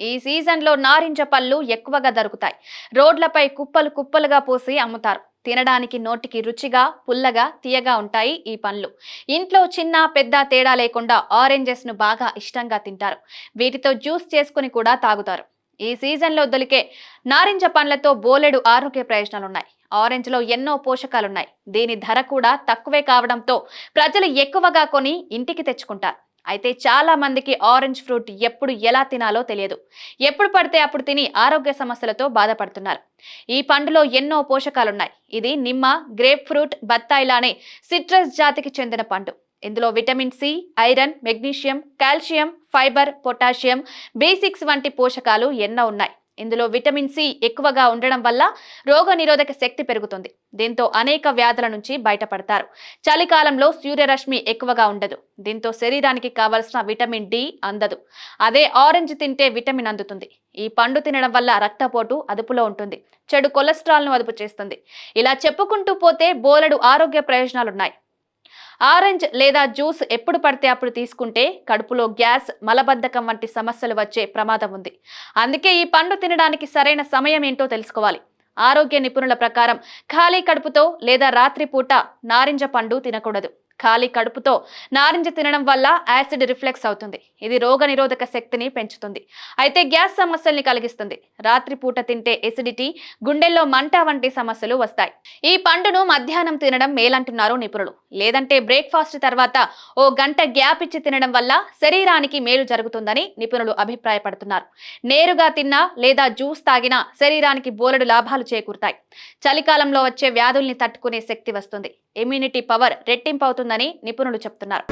ఈ సీజన్లో నారింజ పళ్ళు ఎక్కువగా దొరుకుతాయి. రోడ్లపై కుప్పలు కుప్పలుగా పోసి అమ్ముతారు. తినడానికి నోటికి రుచిగా పుల్లగా తీయగా ఉంటాయి ఈ పండ్లు. ఇంట్లో చిన్న పెద్ద తేడా లేకుండా ఆరెంజెస్ను బాగా ఇష్టంగా తింటారు. వీటితో జ్యూస్ చేసుకుని కూడా తాగుతారు. ఈ సీజన్లో దొరికే నారింజ పండ్లతో బోలెడు ఆరోగ్య ప్రయోజనాలున్నాయి. ఆరెంజ్లో ఎన్నో పోషకాలున్నాయి. దీని ధర కూడా తక్కువే కావడంతో ప్రజలు ఎక్కువగా కొని ఇంటికి తెచ్చుకుంటారు. అయితే చాలా మందికి ఆరెంజ్ ఫ్రూట్ ఎప్పుడు ఎలా తినాలో తెలియదు. ఎప్పుడు పడితే అప్పుడు తిని ఆరోగ్య సమస్యలతో బాధపడుతున్నారు. ఈ పండులో ఎన్నో పోషకాలున్నాయి. ఇది నిమ్మ గ్రేప్ ఫ్రూట్ బత్తాయిలానే సిట్రస్ జాతికి చెందిన పండు. ఇందులో vitamin C iron magnesium calcium fibre potassium basics వంటి పోషకాలు ఎన్నో ఉన్నాయి. ఇందులో విటమిన్ సి ఎక్కువగా ఉండడం వల్ల రోగ నిరోధక శక్తి పెరుగుతుంది. దీంతో అనేక వ్యాధుల నుంచి బయటపడతారు. చలికాలంలో సూర్యరశ్మి ఎక్కువగా ఉండదు. దీంతో శరీరానికి కావలసిన విటమిన్ డి అందదు. అదే ఆరెంజ్ తింటే విటమిన్ అందుతుంది. ఈ పండు తినడం వల్ల రక్తపోటు అదుపులో ఉంటుంది. చెడు కొలెస్ట్రాల్ను అదుపు చేస్తుంది. ఇలా చెప్పుకుంటూ పోతే బోలెడు ఆరోగ్య ప్రయోజనాలున్నాయి. ఆరెంజ్ లేదా జ్యూస్ ఎప్పుడు పడితే అప్పుడు తీసుకుంటే కడుపులో గ్యాస్ మలబద్ధకం వంటి సమస్యలు వచ్చే ప్రమాదం ఉంది. అందుకే ఈ పండు తినడానికి సరైన సమయం ఏంటో తెలుసుకోవాలి. ఆరోగ్య నిపుణుల ప్రకారం ఖాళీ కడుపుతో లేదా రాత్రిపూట నారింజ పండు తినకూడదు. ఖాళీ కడుపుతో నారింజ తినడం వల్ల యాసిడ్ రిఫ్లెక్స్ అవుతుంది. ఇది రోగ నిరోధక శక్తిని పెంచుతుంది. అయితే గ్యాస్ సమస్యల్ని కలిగిస్తుంది. రాత్రిపూట తింటే ఎసిడిటీ గుండెల్లో మంట వంటి సమస్యలు వస్తాయి. ఈ పండును మధ్యాహ్నం తినడం మేలంటున్నారు నిపుణులు. లేదంటే బ్రేక్ఫాస్ట్ తర్వాత ఓ గంట గ్యాప్ ఇచ్చి తినడం వల్ల శరీరానికి మేలు జరుగుతుందని నిపుణులు అభిప్రాయపడుతున్నారు. నేరుగా తిన్నా లేదా జ్యూస్ తాగినా శరీరానికి బోలెడు లాభాలు చేకూరుతాయి. చలికాలంలో వచ్చే వ్యాధుల్ని తట్టుకునే శక్తి వస్తుంది. ఇమ్యూనిటీ పవర్ రెట్టింపు ఉందని నిపుణులు చెప్తున్నారు.